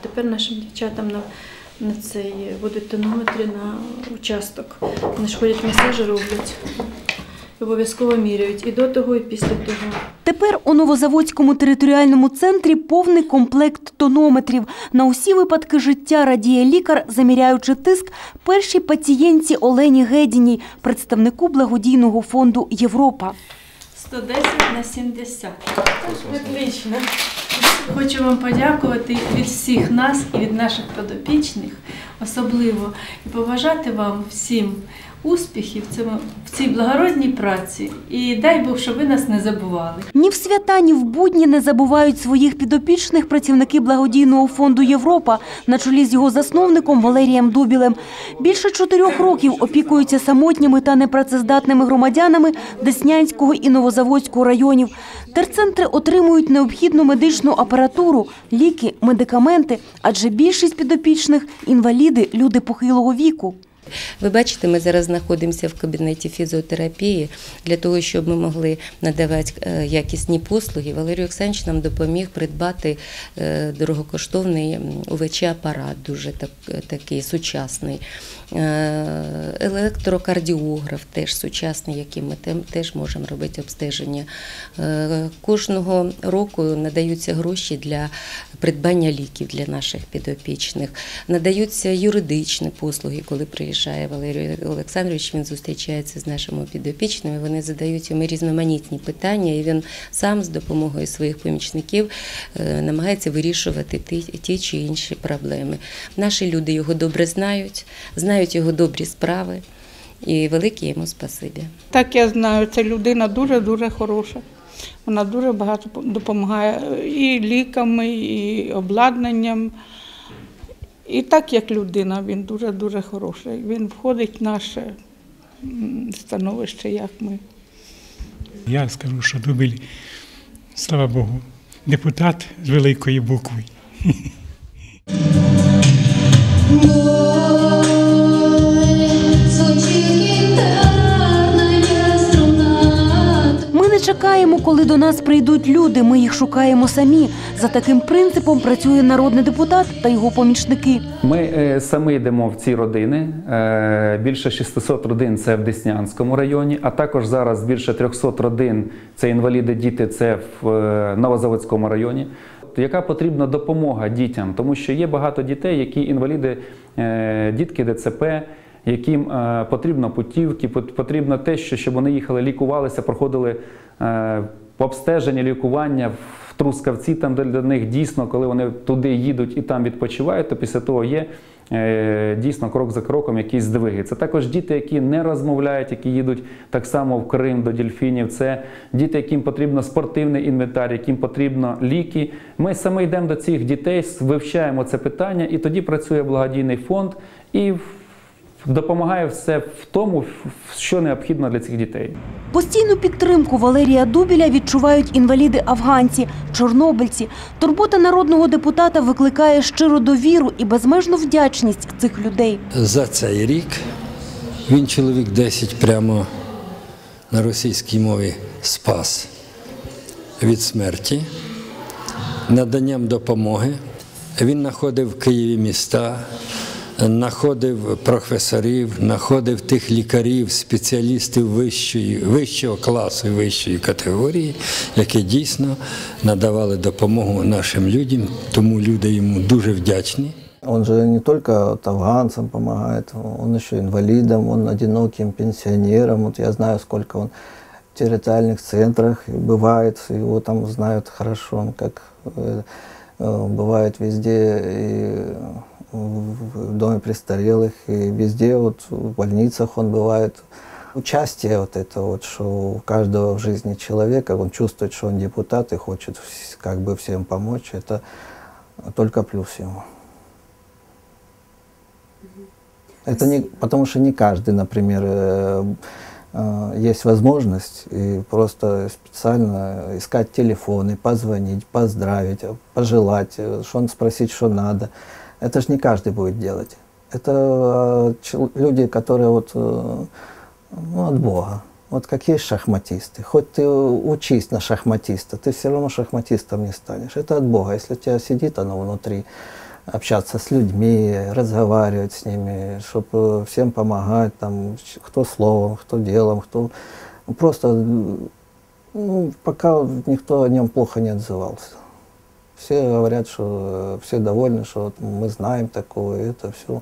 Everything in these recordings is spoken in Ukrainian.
Тепер нашим дівчатам на, на цей будуть тонометри на участок. Вони ж ходять масажі роблять. Обов'язково міряють і до того, і після того. Тепер у Новозаводському територіальному центрі повний комплект тонометрів. На усі випадки життя радіє лікар, заміряючи тиск першій пацієнтці Олені Гедіній, представнику благодійного фонду Європа. 110 на 70. Отлично. Хочу вам подякувати від всіх нас і від наших подопічних особливо. І побажати вам всім успіхів в цій благородній праці. І дай Бог, щоб ви нас не забували. Ні в свята, ні в будні не забувають своїх підопічних працівники благодійного фонду Європа на чолі з його засновником Валерієм Дубілем. Більше чотирьох років опікуються самотніми та непрацездатними громадянами Деснянського і Новозаводського районів. Терцентри отримують необхідну медичну апаратуру, ліки, медикаменти, адже більшість підопічних інваліди, люди похилого віку. Ви бачите, ми зараз знаходимося в кабінеті фізіотерапії для того, щоб ми могли надавати е, якісні послуги. Валерій Олександрович нам допоміг придбати е, дорогокоштовний УВЧ-апарат, дуже так, такий сучасний. Е, Електрокардіограф теж сучасний, яким ми теж можемо робити обстеження. Е, Кожного року надаються гроші для придбання ліків для наших підопічних. Надаються юридичні послуги, коли приїжджає Валерій Олександрович, він зустрічається з нашими підопічними. Вони задають йому різноманітні питання, і він сам з допомогою своїх помічників е, намагається вирішувати ті, ті чи інші проблеми. Наші люди його добре знають, знають його добрі справи. І велике йому спасибі. Так я знаю, це людина дуже-дуже хороша. Вона дуже багато допомагає і ліками, і обладнанням. І так як людина, він дуже-дуже хороший. Він входить в наше становище, як ми. Я скажу, що Дубіль, слава Богу, депутат з великої букви. Коли до нас прийдуть люди. Ми їх шукаємо самі. За таким принципом працює народний депутат та його помічники. Ми е, самі йдемо в ці родини. Е, більше 600 родин це в Деснянському районі, а також зараз більше 300 родин це інваліди, діти це в е, Новозаводському районі. Яка потрібна допомога дітям, тому що є багато дітей, які інваліди, е, дітки ДЦП, яким е, потрібно путівки, потрібно те, що щоб вони їхали, лікувалися, проходили е, обстеження, лікування в Трускавці, там де для них дійсно, коли вони туди їдуть і там відпочивають, то після того є е, дійсно крок за кроком якісь здвиги. Це також діти, які не розмовляють, які їдуть так само в Крим до дільфінів. Це діти, яким потрібно спортивний інвентар, яким потрібно ліки. Ми саме йдемо до цих дітей, вивчаємо це питання, і тоді працює благодійний фонд і допомагає все в тому, що необхідно для цих дітей. Постійну підтримку Валерія Дубіля відчувають інваліди-афганці, чорнобильці. Турбота народного депутата викликає щиру довіру і безмежну вдячність цих людей. за цей рік. Він чоловік 10 прямо на російській мові спас від смерті, наданням допомоги. Він знаходив в Києві міста, знаходив професорів, знаходив тих лікарів, спеціалістів вищої, вищого класу і вищої категорії, які дійсно надавали допомогу нашим людям, тому люди йому дуже вдячні. Он же не только вот афганцам помогает, он еще инвалидам, он одиноким пенсионерам. Вот я знаю, сколько он в территориальных центрах бывает, его там знают хорошо, он как э, э, бывает везде, и в доме престарелых, и везде, вот в больницах он бывает. Участие вот это вот, что у каждого в жизни человека, он чувствует, что он депутат и хочет как бы всем помочь, это только плюс ему. Это не, потому что не каждый, например, э, э, есть возможность и просто специально искать телефоны, позвонить, поздравить, пожелать, э, что он спросить, что надо. Это же не каждый будет делать. Это э, люди, которые вот э, ну, от Бога. Вот как есть шахматисты. Хоть ты учись на шахматиста, ты все равно шахматистом не станешь. Это от Бога. Если у тебя сидит оно внутри, общаться с людьми, разговаривать с ними, чтобы всем помогать, там, кто словом, кто делом, кто ну, просто, ну, пока никто о нем плохо не отзывался. Все говорят, что э, все довольны, что вот мы знаем такого, и это все.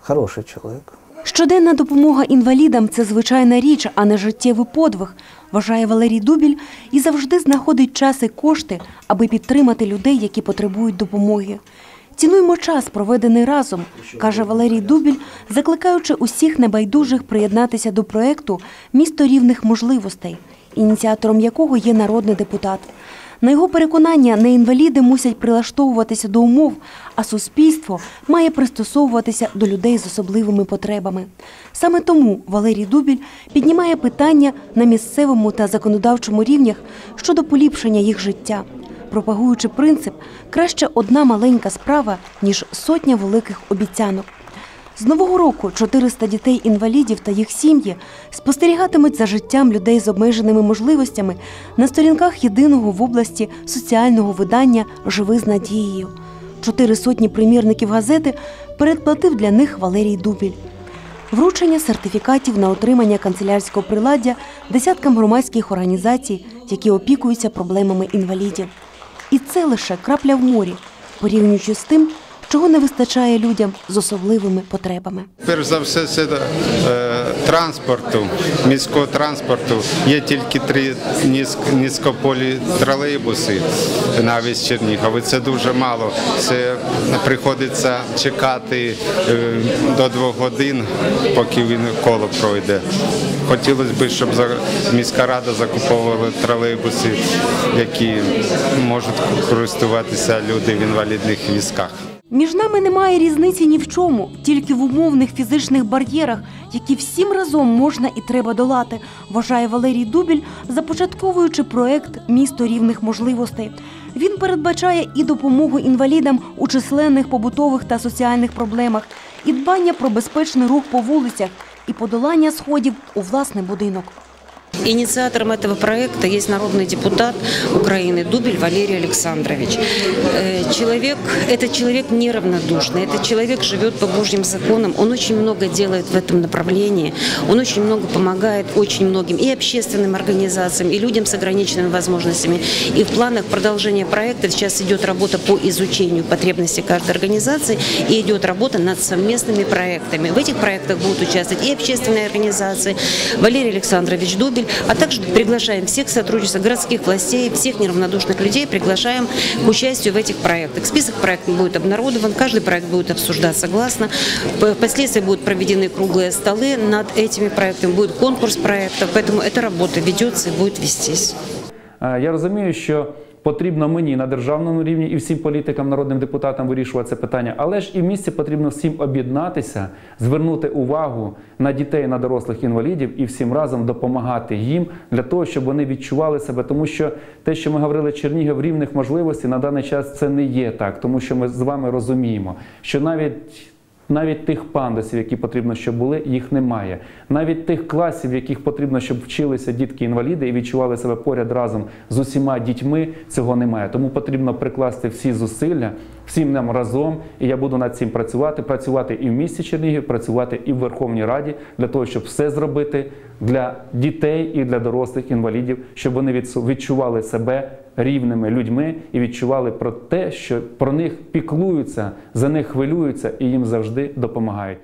Хороший человек. Щоденна допомога інвалідам це звичайна річ, а не життєвий подвиг, вважає Валерій Дубіль і завжди знаходить час і кошти, аби підтримати людей, які потребують допомоги. Цінуємо час, проведений разом, каже Валерій Дубіль, закликаючи усіх небайдужих приєднатися до проекту Місто рівних можливостей, ініціатором якого є народний депутат. На його переконання, не інваліди мусять прилаштовуватися до умов, а суспільство має пристосовуватися до людей з особливими потребами. Саме тому Валерій Дубіль піднімає питання на місцевому та законодавчому рівнях щодо поліпшення їх життя, пропагуючи принцип краще одна маленька справа, ніж сотня великих обіцянок. З нового року 400 дітей-інвалідів та їх сім'ї спостерігатимуть за життям людей з обмеженими можливостями на сторінках єдиного в області соціального видання Живи з надією. Чотири сотні примірників газети передплатив для них Валерій Дубіль. Вручення сертифікатів на отримання канцелярського приладдя десяткам громадських організацій, які опікуються проблемами інвалідів. І це лише крапля в морі, порівнюючи з тим, чого не вистачає людям з особливими потребами. Перш за все, це е, транспорту, міського транспорту. Є тільки три низк- низькополі тролейбуси навіть з Чернігова. Це дуже мало. Це приходиться чекати е, до двох годин, поки він коло пройде. Хотілося б, щоб міська рада закуповувала тролейбуси, які можуть користуватися люди в інвалідних візках. Між нами немає різниці ні в чому, тільки в умовних фізичних бар'єрах, які всім разом можна і треба долати, вважає Валерій Дубіль, започатковуючи проект Місто рівних можливостей. Він передбачає і допомогу інвалідам у численних побутових та соціальних проблемах, і дбання про безпечний рух по вулицях, і подолання сходів у власний будинок. Инициатором этого проекта есть народный депутат Украины Дубель Валерий Александрович. Э, Человек, это человек неравнодушный, этот человек живет по Божьим законам, он очень много делает в этом направлении, он очень много помогает очень многим и общественным организациям, и людям с ограниченными возможностями. И в планах продолжения проекта сейчас идет работа по изучению потребностей каждой организации и идет работа над совместными проектами. В этих проектах будут участвовать и общественные организации, Валерий Александрович Дубель, а также приглашаем всех сотрудников городских властей, всех неравнодушных людей, приглашаем к участию в этих проектах. Список проектов будет обнародован, каждый проект будет обсуждаться гласно. П- Впоследствии будут проведены круглые столы над этими проектами, будет конкурс проектов, поэтому эта работа ведется и будет вестись. Е, Я розумію, що потрібно мені на державному рівні і всім політикам, народним депутатам вирішувати це питання, але ж і в місті потрібно всім об'єднатися, звернути увагу на дітей, на дорослих інвалідів і всім разом допомагати їм для того, щоб вони відчували себе. Тому що те, що ми говорили Чернігів рівних можливостей, на даний час це не є так, тому що ми з вами розуміємо, що навіть навіть тих пандусів, які потрібно, щоб були, їх немає. Навіть тих класів, яких потрібно, щоб вчилися дітки-інваліди і відчували себе поряд разом з усіма дітьми, цього немає. Тому потрібно прикласти всі зусилля, всім нам разом. І я буду над цим працювати, працювати і в місті Чернігів, працювати і в Верховній Раді для того, щоб все зробити для дітей і для дорослих інвалідів, щоб вони відчували себе рівними людьми і відчували про те, що про них піклуються, за них хвилюються і їм завжди допомагають.